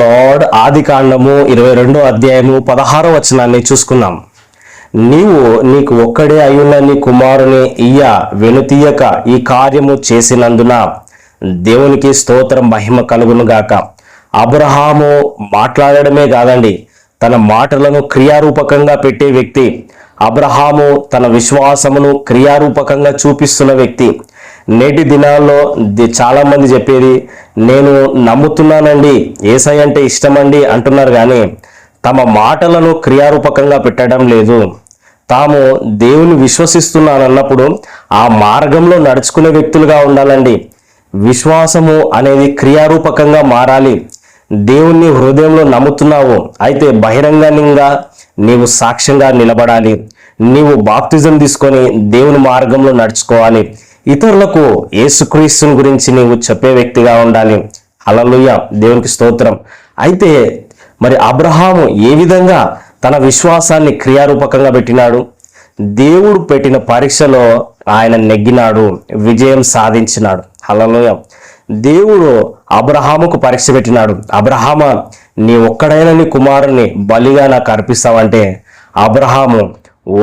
Lord ఆది కాండము ఇరవై రెండో అధ్యాయము పదహారో వచనాన్ని చూసుకున్నాం. నీవు నీకు ఒక్కడే అయ్యున్న నీ కుమారుని ఇయ్య వెనుతీయక ఈ కార్యము చేసినందున దేవునికి స్తోత్రం మహిమ కలుగును గాక. అబ్రహాము మాట్లాడడమే కాదండి తన మాటలను క్రియారూపకంగా పెట్టే వ్యక్తి. అబ్రహాము తన విశ్వాసమును క్రియారూపకంగా చూపిస్తున్న వ్యక్తి. నేటి దినాల్లో చాలామంది చెప్పేది నేను నమ్ముతున్నానండి ఏసై అంటే ఇష్టమండి అంటున్నారు కానీ తమ మాటలను క్రియారూపకంగా పెట్టడం లేదు. తాము దేవుని విశ్వసిస్తున్నానన్నప్పుడు ఆ మార్గంలో నడుచుకునే వ్యక్తులుగా ఉండాలండి. విశ్వాసము అనేది క్రియారూపకంగా మారాలి. దేవుణ్ణి హృదయంలో నమ్ముతున్నావు అయితే బహిరంగంగా నీవు సాక్ష్యంగా నిలబడాలి. నీవు బాప్తిజం తీసుకొని దేవుని మార్గంలో నడుచుకోవాలి. ఇతరులకు యేసుక్రీస్తుని గురించి నీవు చెప్పే వ్యక్తిగా ఉండాలి. అలలుయ దేవునికి స్తోత్రం. అయితే మరి అబ్రహాము ఏ విధంగా తన విశ్వాసాన్ని క్రియారూపకంగా పెట్టినాడు? దేవుడు పెట్టిన పరీక్షలో ఆయన నెగ్గినాడు విజయం సాధించినాడు. అలలోయ దేవుడు అబ్రహాముకు పరీక్ష పెట్టినాడు. అబ్రహామ నీ ఒక్కడైన నీ కుమారుని బలిగా నాకు అర్పిస్తావంటే అబ్రహాము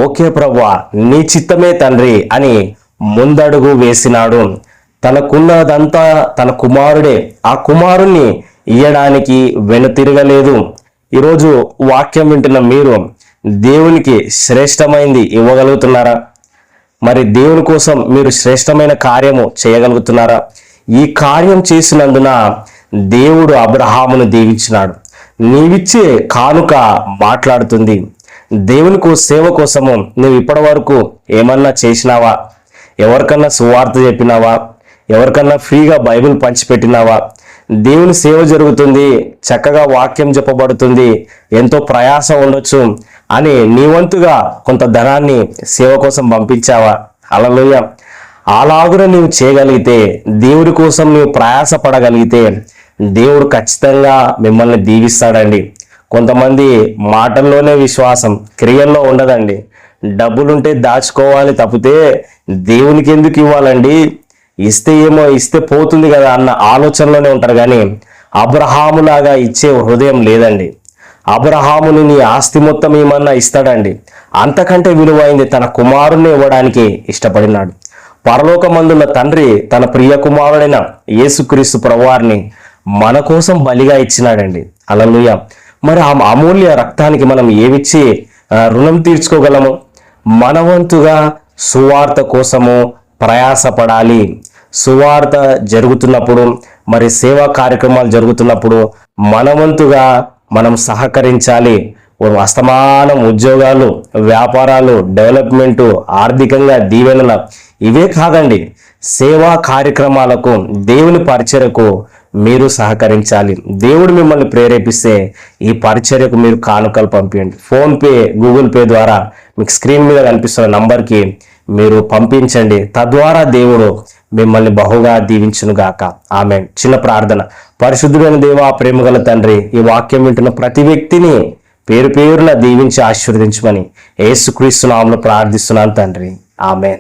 ఓకే ప్రభువా నీ చిత్తమే తండ్రి అని ముందడుగు వేసినాడు. తనకున్నదంతా తన కుమారుడే. ఆ కుమారుణ్ణి ఇయ్యడానికి వెనుతిరగలేదు. ఈరోజు వాక్యం వింటున్న మీరు దేవునికి శ్రేష్టమైంది ఇవ్వగలుగుతున్నారా? మరి దేవుని కోసం మీరు శ్రేష్టమైన కార్యము చేయగలుగుతున్నారా? ఈ కార్యం చేసినందున దేవుడు అబ్రహామును దీవించినాడు. నీవిచ్చే కానుక మాట్లాడుతుంది. దేవుని సేవ కోసము నువ్వు ఇప్పటి వరకు ఏమన్నా చేసినావా? ఎవరికన్నా సువార్త చెప్పినావా? ఎవరికన్నా ఫ్రీగా బైబిల్ పంచిపెట్టినావా? దేవుని సేవ జరుగుతుంది చక్కగా వాక్యం చెప్పబడుతుంది ఎంతో ప్రయాసం ఉండొచ్చు అని నీ వంతుగా కొంత ధనాన్ని సేవ కోసం పంపించావా? అలలోయ అలాగున నీవు చేయగలిగితే దేవుడి కోసం నీవు ప్రయాస పడగలిగితే దేవుడు ఖచ్చితంగా మిమ్మల్ని దీవిస్తాడండి. కొంతమంది మాటల్లోనే విశ్వాసం క్రియల్లో ఉండదండి. డబ్బులుంటే దాచుకోవాలి తప్పితే దేవునికి ఎందుకు ఇవ్వాలండి? ఇస్తే ఏమో ఇస్తే పోతుంది కదా అన్న ఆలోచనలోనే ఉంటారు కానీ అబ్రహాములాగా ఇచ్చే హృదయం లేదండి. అబ్రహాముని నీ ఆస్తి మొత్తం ఏమన్నా ఇస్తాడండి? అంతకంటే విలువైంది తన కుమారుణ్ణి ఇవ్వడానికి ఇష్టపడినాడు. పరలోకమందున్న తండ్రి తన ప్రియ కుమారుడైన యేసుక్రీస్తు ప్రభువారిని మన కోసం బలిగా ఇచ్చినాడండి. అలలుయ మరి ఆ అమూల్య రక్తానికి మనం ఏమిచ్చి రుణం తీర్చుకోగలము? మనవంతుగా సువార్త కోసము ప్రయాసపడాలి. సువార్త జరుగుతున్నప్పుడు మరి సేవా కార్యక్రమాలు జరుగుతున్నప్పుడు మనవంతుగా మనం సహకరించాలి. అస్తమానం ఉద్యోగాలు వ్యాపారాలు డెవలప్మెంటు ఆర్థికంగా దీవెనల ఇవే కాదండి. సేవా కార్యక్రమాలకు దేవుని పరిచయకు మీరు సహకరించాలి. దేవుడు మిమ్మల్ని ప్రేరేపిస్తే ఈ పరిచర్యకు మీరు కానుకలు పంపించండి ఫోన్పే గూగుల్ పే ద్వారా మీకు స్క్రీన్ మీద కనిపిస్తున్న నంబర్కి మీరు పంపించండి. తద్వారా దేవుడు మిమ్మల్ని బహుగా దీవించును గాక. ఆమె చిన్న ప్రార్థన. పరిశుద్ధుడైన దేవా ప్రేమగల తండ్రి ఈ వాక్యం వింటున్న ప్రతి వ్యక్తిని పేరు పేరున దీవించి ఆశీర్వదించమని ఏసుక్రీస్తు నామంలో ప్రార్థిస్తున్నాను తండ్రి. ఆమెన్.